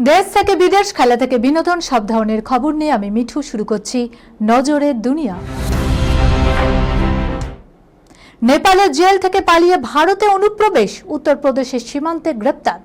দেশ থেকে বিদেশ খেলা থেকে বিনোদন সব ধরনের খবর নিয়ে আমি মিঠু শুরু করছি নজরের দুনিয়া। নেপালের জেল থেকে পালিয়ে ভারতে অনুপ্রবেশ, উত্তরপ্রদেশের সীমান্তে গ্রেপ্তার।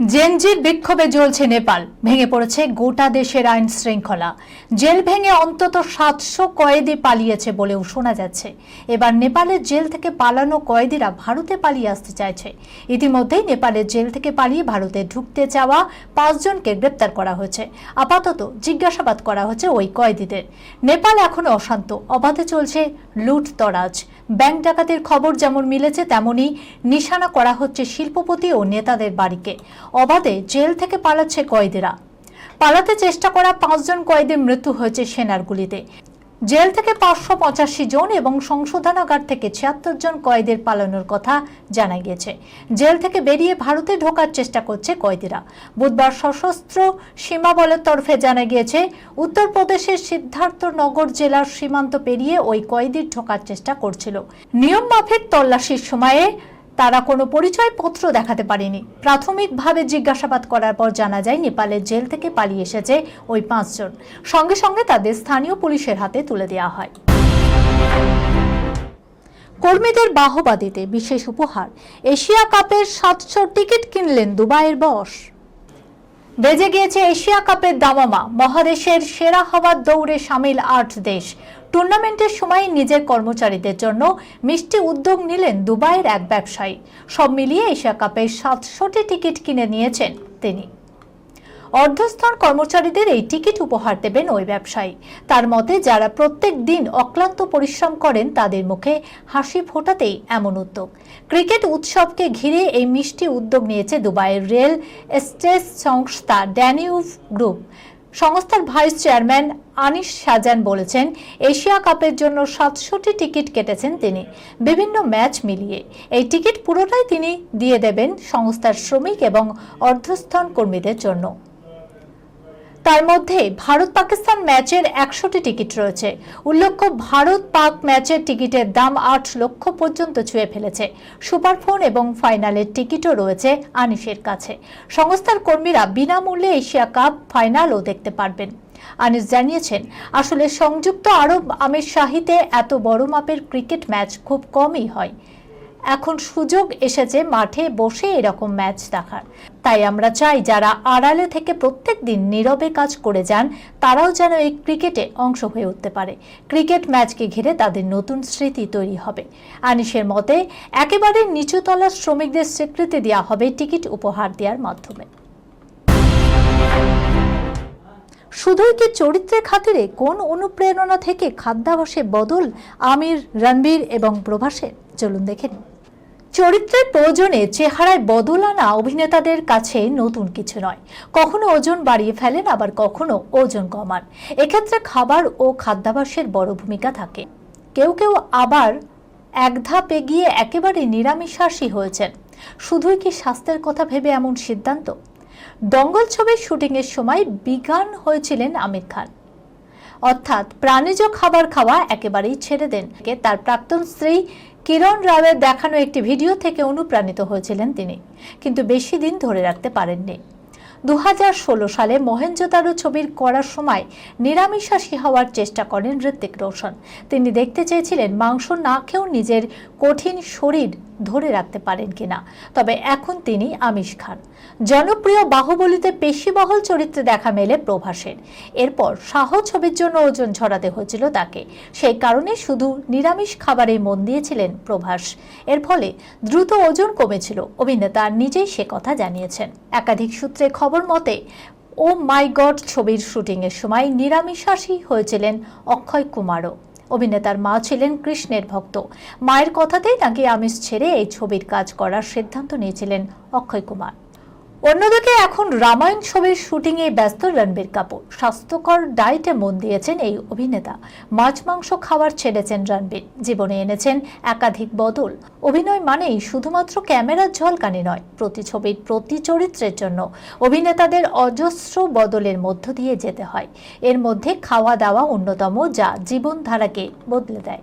জেনজির বিক্ষোভে জ্বলছে নেপাল। ভেঙে পড়েছে গোটা দেশের আইন শৃঙ্খলা। জেল ভেঙে অন্তত সাতশো কয়েদি পালিয়েছে বলেও শোনা যাচ্ছে। এবার নেপালের জেল থেকে পালানো কয়েদিরা ভারতে পালিয়ে আসতে চাইছে। ইতিমধ্যেই নেপালের জেল থেকে পালিয়ে ভারতে ঢুকতে চাওয়া পাঁচজনকে গ্রেপ্তার করা হয়েছে। আপাতত জিজ্ঞাসাবাদ করা হচ্ছে ওই কয়েদিদের। নেপাল এখনও অশান্ত। অবাধে চলছে লুট তরাজ। ব্যাংক ডাকাতির খবর যেমন মিলেছে, তেমনই নিশানা করা হচ্ছে শিল্পপতি ও নেতাদের বাড়িকে। অবাধে জেল থেকে পালাচ্ছে কয়েদিরা। পালাতে চেষ্টা করা পাঁচজন কয়েদির মৃত্যু হয়েছে সেনার গুলিতে জেল থেকে পাঁচশো পঁচাশি জন এবং সংশোধনাগার থেকে ছিয়াত্তর জন কয়েদের পালানোর কথা জানা গিয়েছে। জেল থেকে বেরিয়ে ভারতে ঢোকার চেষ্টা করছে কয়েদিরা। বুধবার সশস্ত্র সীমা বলের তরফে জানা গিয়েছে, উত্তরপ্রদেশের সিদ্ধার্থনগর জেলার সীমান্ত পেরিয়ে ওই কয়েদির ঢোকার চেষ্টা করছিল। নিয়ম মাফিক তল্লাশির সময়ে তারা কোনো পরিচয়পত্র দেখাতে পারেনি। প্রাথমিকভাবে জিজ্ঞাসাবাদ করার পর জানা যায় নেপালের জেল থেকে পালিয়ে এসেছে ওই পাঁচজন। সঙ্গে সঙ্গে তাদের স্থানীয় পুলিশের হাতে তুলে দেওয়া হয়। কর্মীদের বাহবা দিতে বিশেষ উপহার। এশিয়া কাপের সাতশো টিকিট কিনলেন দুবাইয়ের বস। বেজে গিয়েছে এশিয়া কাপের দামামা। মহাদেশের সেরা হওয়ার দৌড়ে সামিল আট দেশ। টুর্নামেন্টের সময় নিজের কর্মচারীদের জন্য মিষ্টি উদ্যোগ নিলেন দুবাইয়ের এক ব্যবসায়ী। সব মিলিয়ে এশিয়া কাপের সাতশোটি টিকিট কিনে নিয়েছেন তিনি। অর্ধস্তর কর্মচারীদের এই টিকিট উপহার দেবেন ওই ব্যবসায়ী। তার মতে, যারা প্রত্যেক দিন অক্লান্ত পরিশ্রম করেন, তাদের মুখে হাসি ফোটাতেই এমন উদ্যোগ। ক্রিকেট উৎসবকে ঘিরে এই মিষ্টি উদ্যোগ নিয়েছে দুবাইয়ের রেল এস্টেট সংস্থা ড্যানিউভ গ্রুপ। সংস্থার ভাইস চেয়ারম্যান আনিস সাজান বলেছেন, এশিয়া কাপের জন্য সাতশোটি টিকিট কেটেছেন তিনি। বিভিন্ন ম্যাচ মিলিয়ে এই টিকিট পুরোটাই তিনি দিয়ে দেবেন সংস্থার শ্রমিক এবং অর্ধস্থান কর্মীদের জন্য। তার মধ্যে ভারত পাকিস্তান ম্যাচের একশোটি টিকিট রয়েছে। উল্লেখ্য ভারত পাক ম্যাচের টিকিটের দাম আট লক্ষ পর্যন্ত ছুঁয়ে ফেলেছে। সুপারফোন এবং ফাইনালের টিকিটও রয়েছে আনিসের কাছে। সংস্থার কর্মীরা বিনামূল্যে এশিয়া কাপ ফাইনালও দেখতে পারবেন। আনিস জানিয়েছেন, আসলে সংযুক্ত আরব আমির শাহিতে এত বড় মাপের ক্রিকেট ম্যাচ খুব কমই হয়। এখন সুযোগ এসেছে মাঠে বসে এরকম ম্যাচ দেখার। তাই আমরা চাই যারা আড়ালে থেকে প্রত্যেক দিন নীরবে কাজ করে যান, তারাও যেন এই ক্রিকেটে অংশ হয়ে উঠতে পারে। ক্রিকেট ম্যাচকে ঘিরে তাদের নতুন স্মৃতি তৈরি হবে। আনিসের মতে, একেবারে নিচুতলার শ্রমিকদের স্বীকৃতি দেওয়া হবে টিকিট উপহার দেওয়ার মাধ্যমে। শুধুই কি চরিত্রের খাতিরে কোন অনুপ্রেরণা থেকে খাদ্যাভাসে বদল আমির, রণবীর এবং প্রভাসের চলুন দেখে নিন। চরিত্রের প্রয়োজনে চেহারায় বদল আনা অভিনেতাদের কাছে নতুন কিছু নয়। কখনো ওজন বাড়িয়ে ফেলেন, আবার কখনো ওজন কমান। এক্ষেত্রে খাবার ও খাদ্যাভাসের বড় ভূমিকা থাকে। কেউ কেউ আবার এক ধাপ এগিয়ে একেবারে নিরামিষাসী হয়েছেন। শুধুই কি স্বাস্থ্যের কথা ভেবে এমন সিদ্ধান্ত? দঙ্গল ছবির শুটিংয়ের সময় বিজ্ঞান হয়েছিলেন আমির খান। অর্থাৎ প্রাণীজ খাবার খাওয়া একেবারেই ছেড়ে দেন। তার প্রাক্তন স্ত্রী কিরণ রাওয়ের দেখানো একটি ভিডিও থেকে অনুপ্রাণিত হয়েছিলেন তিনি, কিন্তু বেশি দিন ধরে রাখতে পারেননি। দু হাজার ষোলো সালে মহেঞ্জোদারো ছবির করার সময় নিরামিষাসী হওয়ার চেষ্টা করেন ঋত্বিক রোশন। তিনি দেখতে চেয়েছিলেন মাংস না খেয়েও নিজের কঠিন শরীর ধরে রাখতে পারেন কিনা। তবে এখন তিনি আমিষ খান। জনপ্রিয় বাহুবলিতে পেশিবহল চরিত্রে দেখা মেলে প্রভাসের। এরপর সাহ ছবির জন্য ওজন ঝরাতে হয়েছিল তাকে। সেই কারণে শুধু নিরামিষ খাবারে মন দিয়েছিলেন প্রভাস। এর ফলে দ্রুত ওজন কমেছিল। অভিনেতা নিজেই সে কথা জানিয়েছেন। একাধিক সূত্রে খবর মতে, ও মাই গড ছবির শুটিংয়ের সময় নিরামিষাসী হয়েছিলেন অক্ষয় কুমারও। অভিনেতার মা ছিলেন কৃষ্ণের ভক্ত। মায়ের কথাতেই নাকি আমিষ ছেড়ে এই ছবির কাজ করার সিদ্ধান্ত নিয়েছিলেন অক্ষয় কুমার। অন্যদিকে এখন রামায়ণ ছবির শুটিংয়ে ব্যস্ত রণবীর কাপুর। স্বাস্থ্যকর ডায়েটে মন দিয়েছেন এই অভিনেতা। মাছ, মাংস, খাবার ছেড়েছেন রণবীর। জীবনে এনেছেন একাধিক বদল। অভিনয় মানেই শুধুমাত্র ক্যামেরার ঝলকানি নয়, প্রতি ছবির প্রতি চরিত্রের জন্য। অভিনেতাদের অজস্র বদলের মধ্য দিয়ে যেতে হয়। এর মধ্যে খাওয়া দাওয়া অন্যতম যা জীবনধারাকে বদলে দেয়।